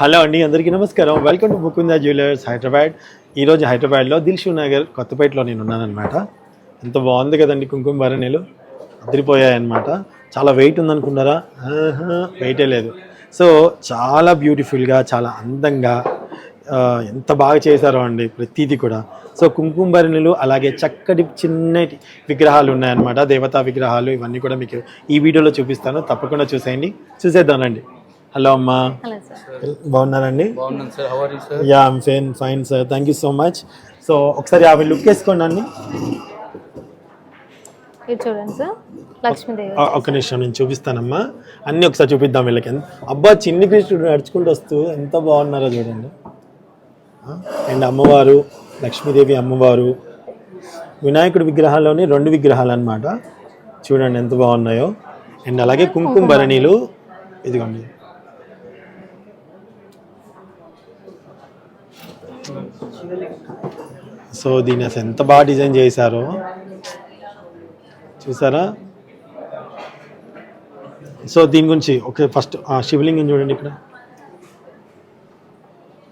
Hello అండి అందరికీ నమస్కారం. Welcome to Mukunda jewellers Hyderabad ఈరోజు హైదరాబాద్లో దిల్షు నగర్ కొత్తపేటలో నేను ఉన్నానమాట ఎంత బాగుంది కదండి కుంకుమ భరణిలు. అదిరిపోయాయన్నమాట. చాలా వెయిట్ ఉందనుకున్నారా వెయిటే లేదు. సో చాలా బ్యూటిఫుల్గా చాలా అందంగా ఎంత బాగా చేశారో అండి ప్రతిదీ కూడా. సో కుంకుమ భరణులు అలాగే చక్కటి చిన్న విగ్రహాలు ఉన్నాయన్నమాట. దేవతా విగ్రహాలు ఇవన్నీ కూడా మీకు ఈ వీడియోలో చూపిస్తాను. తప్పకుండా చూసేయండి. చూసేద్దానండి హలో అమ్మా. Hello sir. బాగున్నారండి? బాగున్నాను sir. How are you sir yeah I'm fine fine sir. Thank you so much so ఒకసారి అవి లుక్ వేసుకోండి అండి చూడండి సార్. లక్ష్మీదేవి ఆ, ఒక్క నిమిషం నేను చూపిస్తానమ్మా. అన్నీ ఒకసారి చూపిద్దాం వీళ్ళకి. అబ్బా చిన్ని కృష్ణుడు నడుచుకుంటూ వస్తూ ఎంత బాగున్నారో చూడండి. అండ్ అమ్మవారు లక్ష్మీదేవి అమ్మవారు. వినాయకుడి విగ్రహాల్లోనే రెండు విగ్రహాలు అన్నమాట చూడండి ఎంత బాగున్నాయో. అండ్ అలాగే కుంకుమ భరణీలు ఇదిగోండి. సో దీన్ని అసలు ఎంత బాగా డిజైన్ చేశారో? చూసారా? సో దీని గురించి ఓకే ఫస్ట్ శివలింగం చూడండి ఇక్కడ.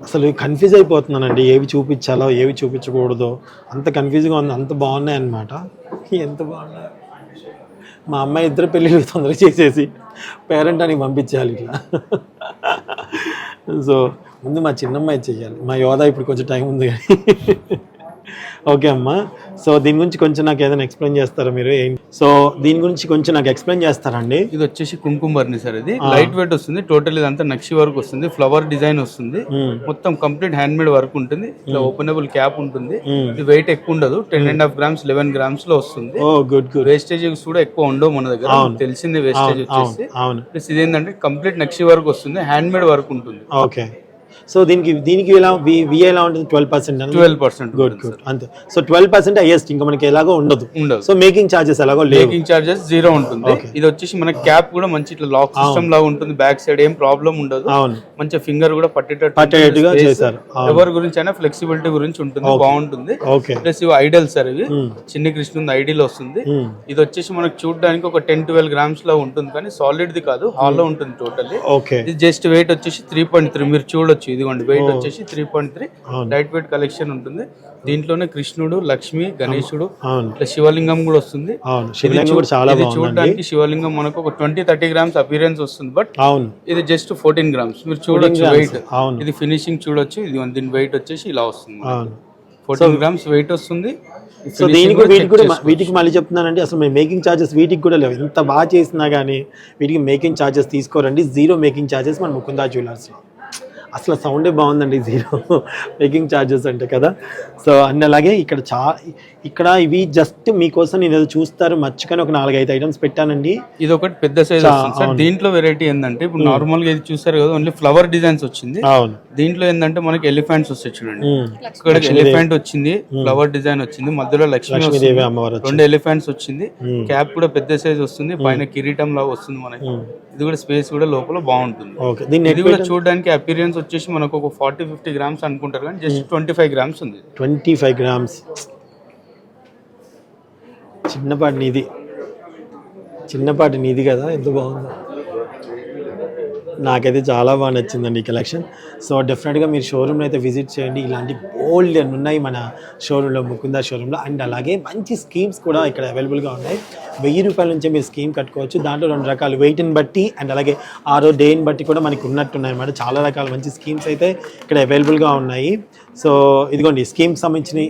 అసలు కన్ఫ్యూజ్ అయిపోతున్నానండి. ఏవి చూపించాలో ఏవి చూపించకూడదో. అంత కన్ఫ్యూజ్గా ఉంది అంత బాగున్నాయి అనమాట ఎంత బాగున్నాయి? మా అమ్మాయి ఇద్దరు పెళ్ళిళ్ళు తొందరగా చేసేసి పేరెంట్ అని పంపించాలి ఇట్లా. సో ముందు మా చిన్నమ్మాయి చెయ్యాలి. మా యోధ ఇప్పుడు కొంచెం టైం ఉంది కానీ. ఓకే అమ్మా. సో దీని గురించి కొంచెం నాకు ఏదైనా ఎక్స్ప్లెయిన్ చేస్తారా మీరు? సో దీని గురించి కొంచెం నాకు ఎక్స్ప్లెయిన్ చేస్తారండి ఇది వచ్చేసి కుంకుమ బర్ని సార్ ఇది. లైట్ వెయిట్ వస్తుంది. టోటల్ ఇదంతా నక్షి వర్క్ వస్తుంది. ఫ్లవర్ డిజైన్ వస్తుంది. మొత్తం కంప్లీట్ హ్యాండ్ మేడ్ వర్క్ ఉంటుంది. ఇట్లా ఓపెనబుల్ క్యాప్ ఉంటుంది. ఇది వెయిట్ ఎక్కువ ఉండదు. Ten and half grams eleven గ్రామ్స్లో వస్తుంది. ఓ గుడ్ గుడ్ వేస్టేజెస్ కూడా ఎక్కువ ఉండవు మన దగ్గర. తెలిసింది వేస్టేజ్ వచ్చేసి. అవును ప్లస్ ఇదేంటంటే కంప్లీట్ నక్షి వర్క్ వస్తుంది. హ్యాండ్ మేడ్ వర్క్ ఉంటుంది. ఓకే. సో దీనికి దీనికి ఎలా వి వి ఎలా ఉంటుంది? Twelve percent twelve percent good good అంతే. సో ట్వెల్వ్ పర్సెంట్ హైయెస్ట్ ఇంకా మనకి ఎలాగో ఉండదు. ఉండదు. సో మేకింగ్ ఛార్జెస్ ఎలాగో మేకింగ్ చార్జెస్ జీరో ఉంటుంది. ఇది వచ్చేసి మన క్యాప్ కూడా మంచి ఇట్లా లాక్ సిస్టమ్ లాగా ఉంటుంది. బ్యాక్ సైడ్ ఏం ప్రాబ్లం ఉండదు. అవును. మంచి ఫింగర్ కూడా పట్టేటట్టు పట్టేటట్టుగా చేశారు. ఎవరి గురించి అయినా ఫ్లెక్సిబిలిటీ గురించి ఉంటుంది. బాగుంటుంది. ప్లస్ ఇవి ఐడల్ సార్ ఇవి. చిన్ని కృష్ణుంది ఐడిల్ వస్తుంది. మ్మ్. ఇది వచ్చేసి మనకు చూడడానికి ఒక టెన్ ట్వెల్వ్ గ్రామ్స్లో ఉంటుంది. కానీ సాలిడ్ ది కాదు. హాల్లో ఉంటుంది టోటల్లీ ఓకే ఇది జస్ట్ వెయిట్ వచ్చేసి త్రీ పాయింట్ త్రీ మీరు చూడొచ్చు. ఇదిగోండి వెయిట్ వచ్చేసి three point three. Light weight collection ఉంటుంది. దీంట్లోనే కృష్ణుడు లక్ష్మి గణేశుడు ఇట్లా శివలింగం కూడా వస్తుంది. చూడడానికి శివలింగం మనకు ఒక ట్వంటీ థర్టీ గ్రామ్స్ అపీరెన్స్ వస్తుంది. బట్ ఇది జస్ట్ ఫోర్టీన్ గ్రామ్స్ మీరు చూడొచ్చు వెయిట్ ఇది ఫినిషింగ్ చూడొచ్చు. ఇది దీని వెయిట్ వచ్చేసి ఇలా వస్తుంది ఫోర్టీన్ గ్రామ్స్ వెయిట్ వస్తుంది. సో దీనికి వీటికి కూడా వీటికి మళ్ళీ చెప్తున్నానండి. అసలు మేము మేకింగ్ ఛార్జెస్ వీటికి కూడా లేవు. ఎంత బాగా చేసినా కానీ వీటికి మేకింగ్ ఛార్జెస్ తీసుకోరండి. జీరో మేకింగ్ ఛార్జెస్ మన ముకుందా జ్యువెలర్స్లో అసలు సౌండే బాగుందండి జీరో మేకింగ్ ఛార్జెస్ అంటే కదా. సో అన్ని అలాగే ఇక్కడ చా ఇక్కడ ఇవి జస్ట్ మీకోసం నేను ఏదో చూస్తారు మర్చిపోయి ఒక నాలుగైదు ఐటమ్స్ పెట్టానండి. ఇది ఒకటి పెద్ద సైజ్ దీంట్లో వెరైటీ ఏంటంటే ఇప్పుడు నార్మల్గా ఇది చూసారు కదా ఓన్లీ ఫ్లవర్ డిజైన్స్ వచ్చింది. అవును. దీంట్లో ఏంటంటే మనకి ఎలిఫెంట్స్ వస్తాయి చూడండి. ఇక్కడ ఎలిఫెంట్ వచ్చింది ఫ్లవర్ డిజైన్ వచ్చింది మధ్యలో లక్ష్మి రెండు ఎలిఫెంట్స్ వచ్చింది. క్యాప్ కూడా పెద్ద సైజ్ వస్తుంది పైన కిరీటం లాగా వస్తుంది మనకి. ఇది కూడా స్పేస్ కూడా లోపల బాగుంటుంది. ఇది కూడా చూడడానికి అపీరియన్స్ వచ్చేసి మనకు ఒక ఫార్టీ ఫిఫ్టీ గ్రామ్స్ అనుకుంటారు కానీ జస్ట్ ట్వంటీ ఫైవ్ గ్రామ్స్ ఉంది. Twenty five grams. చిన్నపాటి నిధి. చిన్నపాటి నిధి కదా ఎంత బాగుందో. నాకైతే చాలా బాగా నచ్చిందండి ఈ కలెక్షన్. సో డెఫినెట్గా మీరు షోరూమ్లో అయితే విజిట్ చేయండి. ఇలాంటి బోల్డ్ అని ఉన్నాయి మన షోరూంలో ముకుందా షోరూంలో అండ్ అలాగే మంచి స్కీమ్స్ కూడా ఇక్కడ అవైలబుల్గా ఉన్నాయి. వెయ్యి రూపాయల నుంచి మీరు స్కీమ్ కట్టుకోవచ్చు. దాంట్లో రెండు రకాలు. వెయిట్ని బట్టి అండ్ అలాగే ఆరో డేని బట్టి కూడా మనకి ఉన్నట్టున్నాయి అన్నమాట. చాలా రకాల మంచి స్కీమ్స్ అయితే ఇక్కడ అవైలబుల్గా ఉన్నాయి. సో ఇదిగోండి స్కీమ్ సంబంధించినవి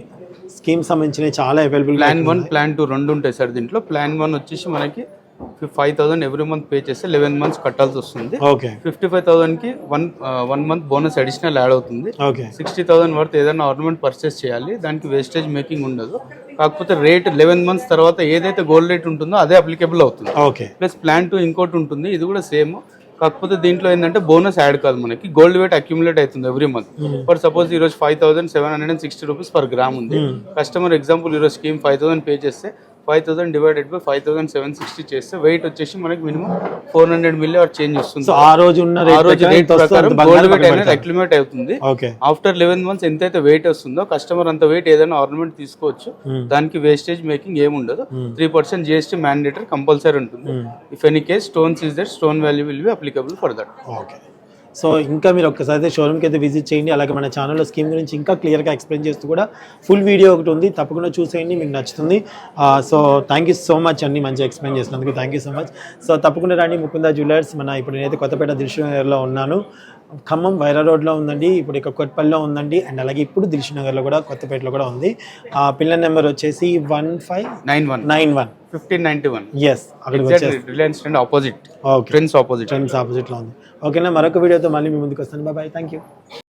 స్కీమ్ సంబంధించినవి చాలా అవైలబుల్గా ప్లాన్ వన్ ప్లాన్ టూ రెండు ఉంటాయి సార్ దీంట్లో. ప్లాన్ వన్ వచ్చేసి మనకి five thousand every month pay చేస్తే లెవెన్ మంత్స్ కట్టాల్సి వస్తుంది. Okay. Fifty five థౌసండ్కి one one month bonus additional add అవుతుంది. ఓకే. సిక్స్టీ థౌసండ్ వర్త్ ఏదైనా ఆర్నమెంట్ పర్చేస్ చేయాలి. దానికి వేస్టేజ్ మేకింగ్ ఉండదు. కాకపోతే రేట్ లెవెన్ మంత్స్ తర్వాత ఏదైతే గోల్డ్ రేట్ ఉంటుందో అదే అప్లికేబుల్ అవుతుంది. ఓకే. ప్లస్ ప్లాన్ టూ ఇంకోటి ఉంటుంది ఇది కూడా సేమ్ కాకపోతే దీంట్లో ఏంటంటే బోనస్ యాడ్ కాదు మనకి. గోల్డ్ వెయిట్ అక్యుములేట్ అవుతుంది ఎవ్రీ మంత్ ఫర్ సపోజ్ ఈ రోజు five thousand seven hundred and sixty rupees per gram ఉంది. కస్టమర్ ఎగ్జాంపుల్ ఈరోజు స్కీమ్ ఫైవ్ థౌసండ్ పే చేస్తే five thousand divided by five thousand seven sixty చేస్తే weight వచ్చేసి మనకి minimum four hundred milli or change వస్తుంది. ఆ రోజు ఉన్న ఆ రోజు రేట్ ప్రకారం గోల్డ్ వెయిట్ అనేది అక్యుములేట్ అవుతుంది. ఆఫ్టర్ లెవెన్ మంత్స్ ఎంతైతే వెయిట్ వస్తుందో కస్టమర్ అంత వెయిట్ ఏదైనా ఆర్నమెంట్ తీసుకోవచ్చు. దానికి వేస్టేజ్ మేకింగ్ ఏమి ఉండదు. Three percent GST mandatory compulsory ఉంటుంది. If any case stones is that stone value will be applicable for that okay so ఇంకా మీరు ఒక్కసారి షోరూమ్కి అయితే విజిట్ చేయండి. అలాగే మన ఛానల్లో స్కీమ్ గురించి ఇంకా క్లియర్గా ఎక్స్ప్లెయిన్ చేస్తూ కూడా ఫుల్ వీడియో ఒకటి ఉంది. తప్పకుండా చూసేయండి మీకు నచ్చుతుంది. So thank you so much అండి మంచిగా ఎక్స్ప్లెయిన్ చేసినందుకు thank you so much so తప్పకుండా రండి ముకుంద జ్యువెలర్స్ మన ఇప్పుడు నేనైతే కొత్తపేట దిల్షునగర్లో ఉన్నాను. ఖమ్మం వైరా రోడ్లో ఉందండి. ఇప్పుడు ఇక కొత్తపల్లిలో ఉందండి. అండ్ అలాగే ఇప్పుడు దిల్షునగర్లో కూడా కొత్తపేటలో కూడా ఉంది. ఆ పిల్లల నెంబర్ వచ్చేసి one five nine one nine one fifteen ninety one yes వచ్చేసి Reliance stand opposite okay Trends opposite trends ఆపోజిట్లో ఉంది. ఓకేనా మరొక వీడియోతో మళ్ళీ మీ ముందుకు వస్తాను. Bye thank you